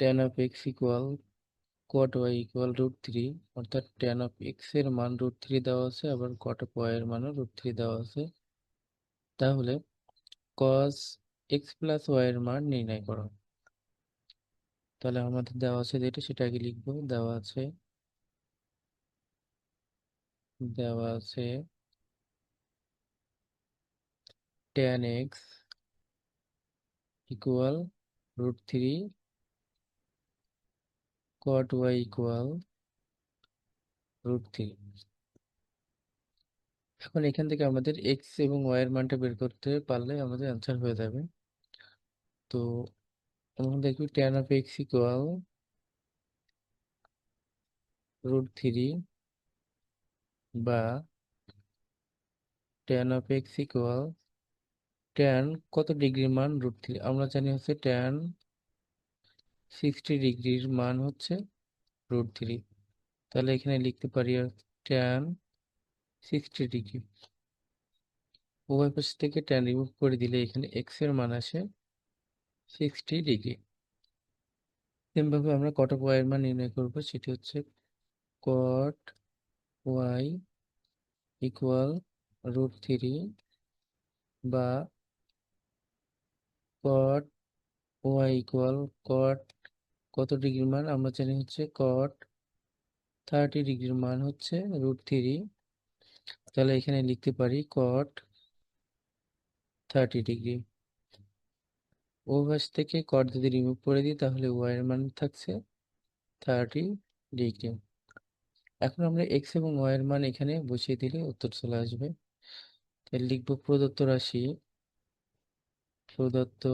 tan of x equal cot y equal root three অর্থাৎ tan of x এর মান root three দেওয়া আছে, আবার cot of y এর মানও রুট থ্রি দেওয়া আছে। তাহলে cos x প্লাস y এর মান নির্ণয় করো। তাহলে আমাদের দেওয়া আছে যেটা, সেটা আগে লিখব। দেওয়া আছে দেওয়া আছে tan x equal root three cot y equal root three এখন এখান থেকে আমাদের x এবং y এর মানটা বের করতে পারলে আমাদের অ্যান্সার হয়ে যাবে। তো আমরা দেখি tan of x equal root three বা tan of x equal tan কত ডিগ্রি মান রুট থ্রি আমরা জানি হচ্ছে tan সিক্সটি ডিগ্রির মান হচ্ছে রুট থ্রি তাহলে এখানে লিখতে পারি ট্যান সিক্সটি ডিগ্রি উভয় পাশ থেকে ট্যান রিমুভ করে দিলে এখানে x এর মান আসে সিক্সটি ডিগ্রি সেমভাবে আমরা কট অফ এর মান নির্ণয় করব? সেটি হচ্ছে cot y equal root three বা cot ওয়াই ইকুয়াল cot কত ডিগ্রির মান? আমরা জানি হচ্ছে cot থার্টি ডিগ্রির মান হচ্ছে রুট থ্রি তাহলে এখানে লিখতে পারি cot থার্টি ডিগ্রি। ওভাস থেকে কট যদি রিমুভ করে দিই, তাহলে এর মান থাকছে থার্টি ডিগ্রি। এখন আমরা এক্স এবং ওয়াইয়ের মান এখানে বসিয়ে দিলে উত্তর চলে আসবে। তাহলে লিখব প্রদত্ত রাশি। প্রদত্ত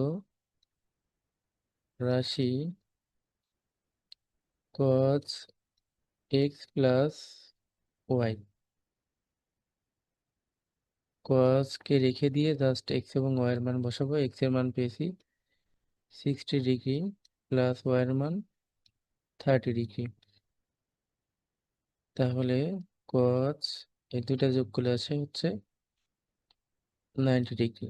রাশি cos x plus y cos কে রেখে দিয়ে জাস্ট x এবং এর মান বসাবো। x এর মান পেয়েছি সিক্সটি ডিগ্রি প্লাস এর মান থার্টি ডিগ্রি তাহলে cos এই দুটা যোগ করলে আসে হচ্ছে নাইনটি ডিগ্রি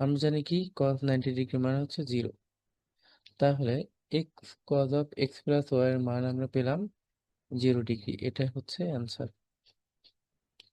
আমরা জানি কি? cos নাইনটি ডিগ্রি মানে হচ্ছে জিরো তাহলে x cos of x plus y এর মান আমরা পেলাম জিরো ডিগ্রি এটাই হচ্ছে অ্যান্সার